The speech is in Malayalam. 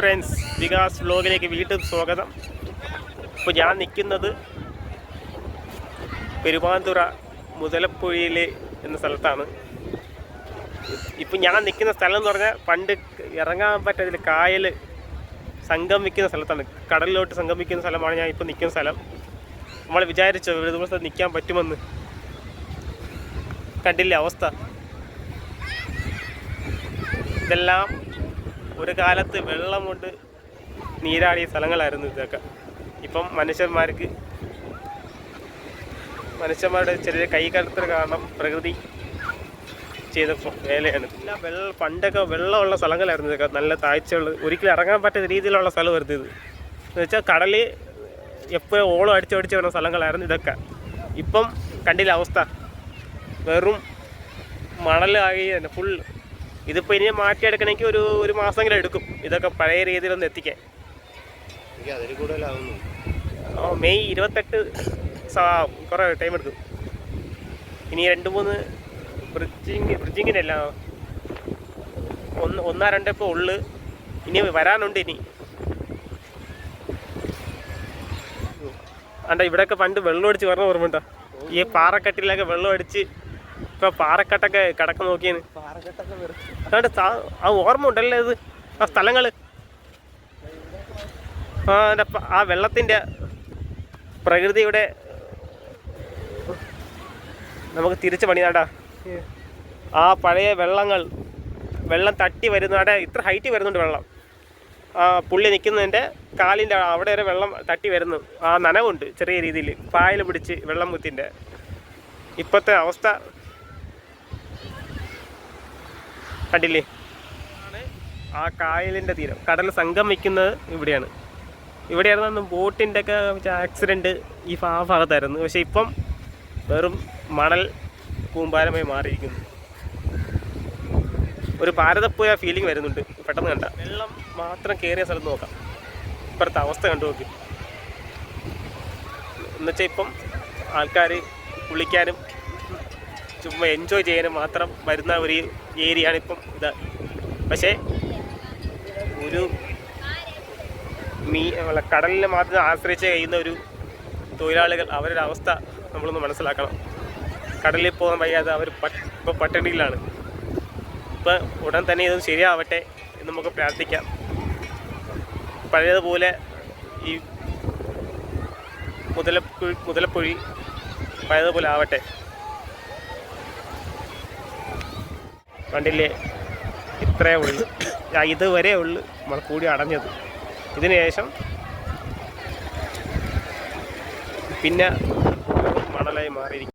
ഫ്രണ്ട്സ് വികാസ് വ്ലോഗിലേക്ക് വീണ്ടും സ്വാഗതം. ഇപ്പോൾ ഞാൻ നിൽക്കുന്നത് പെരുമാന്തുറ മുതലപ്പുഴയിൽ എന്ന സ്ഥലത്താണ്. ഇപ്പം ഞാൻ നിൽക്കുന്ന സ്ഥലം എന്ന് പറഞ്ഞാൽ പണ്ട് ഇറങ്ങാൻ പറ്റാതിൽ കായൽ സംഗമിക്കുന്ന സ്ഥലത്താണ്. കടലിലോട്ട് സംഗമിക്കുന്ന സ്ഥലമാണ് ഞാൻ ഇപ്പോൾ നിൽക്കുന്ന സ്ഥലം. നമ്മൾ വിചാരിച്ചു ഒരു ദിവസം നിൽക്കാൻ പറ്റുമെന്ന്. കണ്ടില്ല അവസ്ഥ? ഇതെല്ലാം ഒരു കാലത്ത് വെള്ളം കൊണ്ട് നീരാടിയ സ്ഥലങ്ങളായിരുന്നു ഇതൊക്കെ. ഇപ്പം മനുഷ്യന്മാർക്ക് മനുഷ്യന്മാരുടെ ചെറിയ കൈകടത്തൽ കാരണം പ്രകൃതി ചെയ്ത വേലയാണ്. പിന്നെ വെള്ള പണ്ടൊക്കെ വെള്ളമുള്ള സ്ഥലങ്ങളായിരുന്നു ഇതൊക്കെ. നല്ല താഴ്ചയുള്ള ഒരിക്കലും ഇറങ്ങാൻ പറ്റുന്ന രീതിയിലുള്ള സ്ഥലമായിരുന്നു ഇത്. എന്ന് വെച്ചാൽ കടൽ എപ്പോഴും ഓളം അടിച്ചടിച്ച് വരുന്ന സ്ഥലങ്ങളായിരുന്നു ഇതൊക്കെ. ഇപ്പം കണ്ടില്ല അവസ്ഥ. വെറും മണലായി തന്നെ. ഫുൾ ഇതിപ്പോൾ ഇനി മാറ്റിയെടുക്കണമെങ്കിൽ ഒരു ഒരു മാസമെങ്കിലും എടുക്കും. ഇതൊക്കെ പഴയ രീതിയിലൊന്ന് എത്തിക്കാൻ. കൂടുതലാവുന്നു. മെയ് ഇരുപത്തെട്ട് കുറേ ടൈം എടുക്കും. ഇനി രണ്ട് മൂന്ന് ബ്രിഡ്ജിങ് ബ്രിഡ്ജിങ്ങിനല്ല ഒന്ന് ഒന്നാ രണ്ടോ ഇപ്പോൾ ഉള്ളു. ഇനി വരാനുണ്ട് ഇനി. അണ്ട ഇവിടെയൊക്കെ പണ്ട് വെള്ളം അടിച്ച് പറഞ്ഞ ഓർമ്മയുണ്ടോ? ഈ പാറക്കെട്ടിലൊക്കെ വെള്ളം അടിച്ച് ഇപ്പൊ പാറക്കെട്ടൊക്കെ കിടക്ക വെറും അതുകൊണ്ട് ആ ഓർമ്മ ഉണ്ടല്ലേ ഇത്? ആ സ്ഥലങ്ങൾ. ആ ആ വെള്ളത്തിന്റെ പ്രകൃതിയുടെ നമുക്ക് തിരിച്ചു പണിയാണ്ടാ ആ പഴയ വെള്ളങ്ങൾ വെള്ളം തട്ടി വരുന്നവിടെ ഇത്ര ഹൈറ്റ് വരുന്നുണ്ട് വെള്ളം. ആ പുള്ളി നിൽക്കുന്നതിന്റെ കാലിന്റെ അവിടെ വരെ വെള്ളം തട്ടി വരുന്നു. ആ നനവുണ്ട് ചെറിയ രീതിയിൽ പായൽ പിടിച്ച് വെള്ളം മുത്തിന്റെ ഇപ്പോഴത്തെ അവസ്ഥ കണ്ടില്ലേ? ആ കായലിന്റെ തീരം. കടൽ സംഗമിക്കുന്നത് ഇവിടെയാണ്. ഇവിടെയായിരുന്നു അന്ന് ബോട്ടിന്റെ ഒക്കെ ആക്സിഡന്റ് ഈ ആ ഭാഗത്തായിരുന്നു. പക്ഷേ ഇപ്പം വെറും മണൽ കൂമ്പാരമായി മാറിയിരിക്കുന്നു. ഒരു ഭാരതപ്പുഴ ഫീലിംഗ് വരുന്നുണ്ട്. പെട്ടെന്ന് കണ്ട. വെള്ളം മാത്രം കയറിയ സ്ഥലത്ത് നോക്കാം. ഇപ്പോഴത്തെ അവസ്ഥ കണ്ടു നോക്കി. എന്നുവെച്ചാൽ ഇപ്പം ആൾക്കാർ കുളിക്കാനും ചുമ്മാ എൻജോയ് ചെയ്യാൻ മാത്രം വരുന്ന ഒരു ഏരിയയാണ് ഇപ്പം ഇത്. പക്ഷേ ഒരു മീ കടലിനെ മാത്രം ആശ്രയിച്ച് കഴിയുന്ന ഒരു തൊഴിലാളികൾ അവരുടെ അവസ്ഥ നമ്മളൊന്ന് മനസ്സിലാക്കണം. കടലിൽ പോകാൻ വയ്യാതെ അവർ ഇപ്പോൾ പട്ടിണിയിലാണ്. ഇപ്പം ഉടൻ തന്നെ ഇത് ശരിയാവട്ടെ എന്ന് നമുക്ക് പ്രാർത്ഥിക്കാം. പഴയതുപോലെ ഈ മുതലപ്പുഴി മുതലപ്പുഴി പഴയതുപോലെ ആവട്ടെ. കണ്ടില്ലേ? ഇത്രേ ഉള്ളു. ഇതുവരെ ഉള്ളു നമ്മൾ കൂടി അടഞ്ഞത്. ഇതിന് ശേഷം പിന്നെ മണലായി മാറിയിരിക്കും.